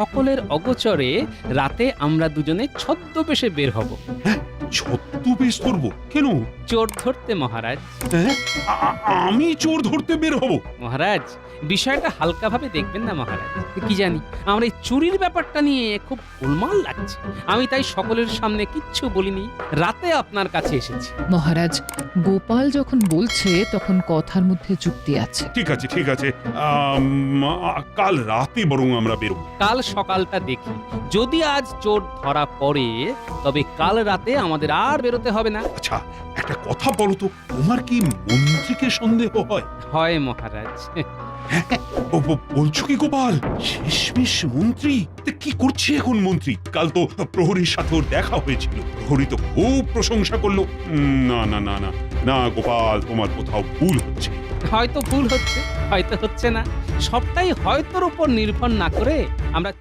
সকলের অগোচরে রাতে আমরা দুজনে ছদ্মবেশে বের হব। ধরবো কেন? চোর ধরতে মহারাজ। হ্যাঁ? আ- আ- আমি চোর ধরতে বের হব? মহারাজ বিষয়টা হালকাভাবে দেখবেন না মহারাজ। কি জানি আমার এই চুরির ব্যাপারটা নিয়ে খুব গোলমাল লাগছে। আমি তাই সকলের সামনে কিচ্ছু বলিনি রাতে আপনার কাছে এসেছি। মহারাজ গোপাল যখন বলছে তখন কথার মধ্যে যুক্তি আছে। ঠিক আছে ঠিক আছে। আম, আ- কাল রাতে বরং আমরা বেরোবো। কাল সকালটা দেখি। যদি আজ চোর ধরা পড়ে তবে কাল রাতে আমাদের আর বেরোতে হবে না। আচ্ছা একটা কথা বলো তো তোমার কি মন্ত্রীকে সন্দেহ হয়? হয় মহারাজ। ব- বলছো কি গোপাল? শেষমেশ মন্ত্রী? কি করছে এখন মন্ত্রী? কাল তো প্রহরীর সাথে ওর দেখা হয়েছিল। প্রহরী তো খুব প্রশংসা করল। না না না না না গোপাল তোমার কোথাও ভুল হচ্ছে। হয়তো ভুল হচ্ছে হয়তো হচ্ছে না। সবটাই হয়তোর উপর নির্ভর না করে আমরা